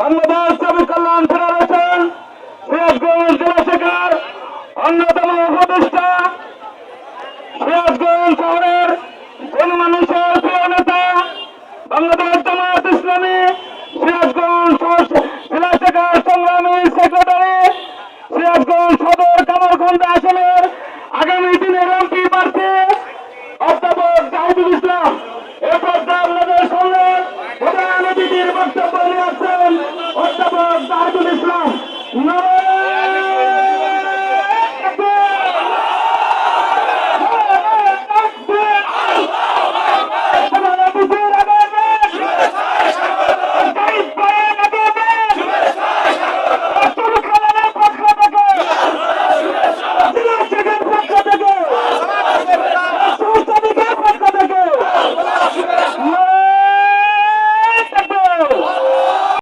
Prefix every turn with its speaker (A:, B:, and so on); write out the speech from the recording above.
A: বাংলাদেশ শ্রমিক কল্যাণ ফেডারেশন, সিরাজগঞ্জ জেলা শাখার অন্যতম উপদেষ্টা, সিরাজগঞ্জ শহরের গণমানুষের প্রিয় নেতা বাংলাদেশ জামাত ইসলামী, সিরাজগঞ্জ জেলা শাখার সংগ্রামী সেক্রেটারি, সিরাজগঞ্জ সদর কামারখন্ড ¡No!